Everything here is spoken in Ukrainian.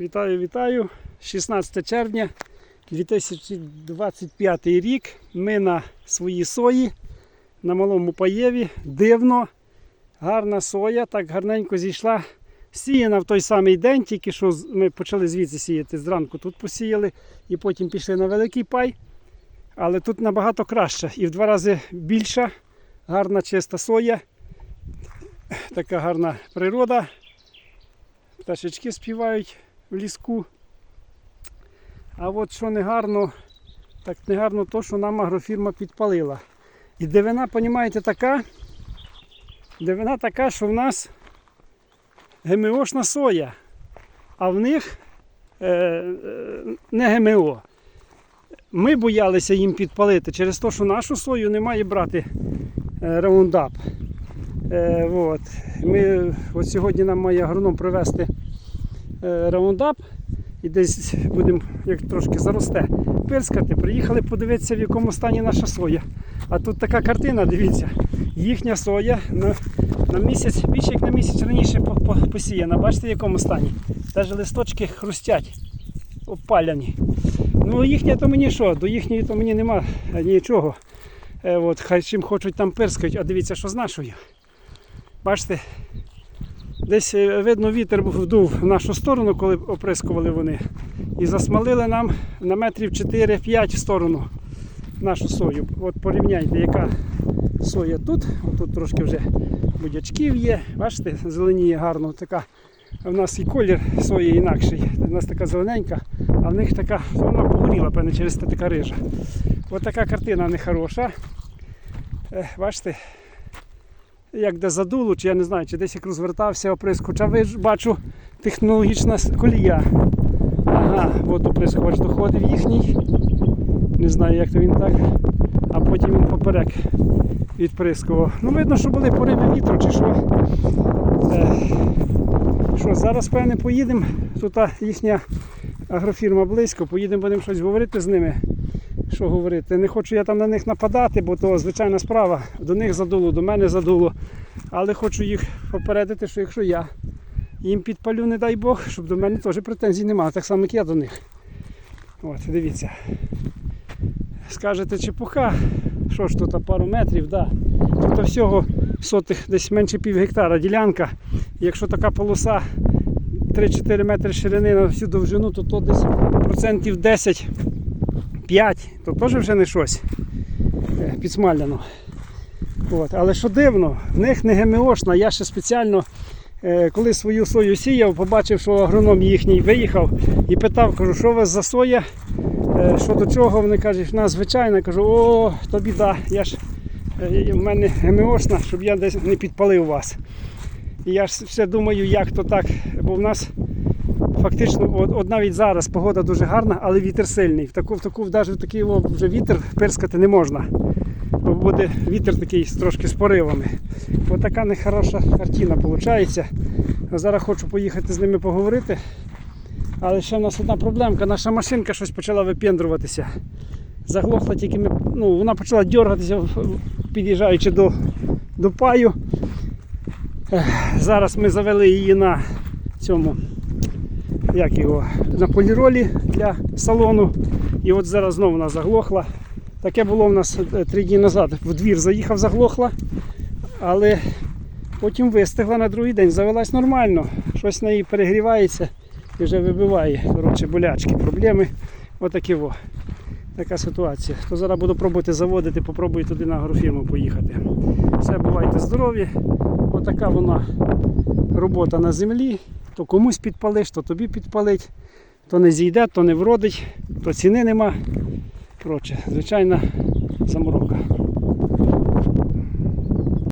Вітаю, вітаю. 16 червня 2025 рік. Ми на своїй сої на малому паєві. Дивно, гарна соя, так гарненько зійшла. Сіяна в той самий день, тільки що ми почали звідси сіяти. Зранку тут посіяли і потім пішли на великий пай. Але тут набагато краще і в два рази більша, гарна чиста соя. Така гарна природа. Пташечки співають в ліску. А от що не гарно, так не гарно то, що нам агрофірма підпалила. І дивина, розумієте, така, дивина така, що в нас ГМОшна соя, а в них е, е, не ГМО. Ми боялися їм підпалити через те, що нашу сою не має брати е, раундап. Е, от. Ми, от сьогодні нам має агроном привезти е, раундап і десь будемо, як трошки заросте, пирскати. Приїхали подивитися, в якому стані наша соя. А тут така картина, дивіться, їхня соя на, на місяць, більше як на місяць раніше по- по- посіяна. Бачите, в якому стані? Навіть листочки хрустять, опаляні. Ну, їхня то мені що? До їхньої то мені нема е, нічого. Е, от, хай чим хочуть там пирскають, а дивіться, що з нашою. Бачите, десь е, видно вітер вдув в нашу сторону, коли оприскували вони. І засмалили нам на метрів 4-5 в сторону нашу сою. От порівняйте, яка соя тут. Тут трошки вже будячків є. Бачите, зеленіє гарно. Така. В нас і колір сої інакший. У нас така зелененька, а в них така, вона погоріла, певне, через те така рижа. От така картина нехороша. Е, Бачите, як де задуло, чи я не знаю, чи десь як розвертався оприскувач. А ви ж бачу технологічна колія. Ага, от оприскувач доходив їхній. Не знаю, як то він так. А потім він поперек відприскував. Ну, видно, що були пориви вітру чи що. Е, що, зараз, певне, поїдемо. Тут їхня агрофірма близько, поїдемо, будемо щось говорити з ними. Що говорити? Не хочу я там на них нападати, бо то звичайна справа. До них задуло, до мене задуло. Але хочу їх попередити, що якщо я їм підпалю, не дай Бог, щоб до мене теж претензій немає, так само, як я до них. От, дивіться. Скажете, чепуха, що ж тут пару метрів, да. Тут всього сотих десь менше пів гектара ділянка. Якщо така полоса 3-4 метри ширини на всю довжину, то то десь процентів 10 5, то теж вже не щось е, підсмаляно. От. Але що дивно, в них не ГМОшна. Я ще спеціально, е, коли свою сою сіяв, побачив, що агроном їхній виїхав і питав, кажу, що у вас за соя, е, що до чого. Вони кажуть, в нас звичайна. Кажу, о, то біда, я ж в мене ГМОшна, щоб я десь не підпалив вас. І я ж все думаю, як то так, бо в нас фактично, от, от навіть зараз погода дуже гарна, але вітер сильний. В таку, в таку, навіть в такий вже вітер пирскати не можна. Бо буде вітер такий трошки з поривами. Ось така нехороша картина виходить. Зараз хочу поїхати з ними поговорити. Але ще в нас одна проблемка. Наша машинка щось почала випендруватися. Заглохла тільки ми, ну, вона почала дергатися, під'їжджаючи до, до паю. Зараз ми завели її на цьому як його, на поліролі для салону. І от зараз знову вона заглохла. Таке було в нас е, три дні назад. В двір заїхав, заглохла, але потім вистигла на другий день, завелась нормально. Щось на неї перегрівається і вже вибиває. Коротше, болячки, проблеми. Отакі во. Така ситуація. То зараз буду пробувати заводити, попробую туди на агрофірму поїхати. Все, бувайте здорові. Отака вона робота на землі. То комусь підпалиш, то тобі підпалить, то не зійде, то не вродить, то ціни нема. Коротше, звичайна заморока.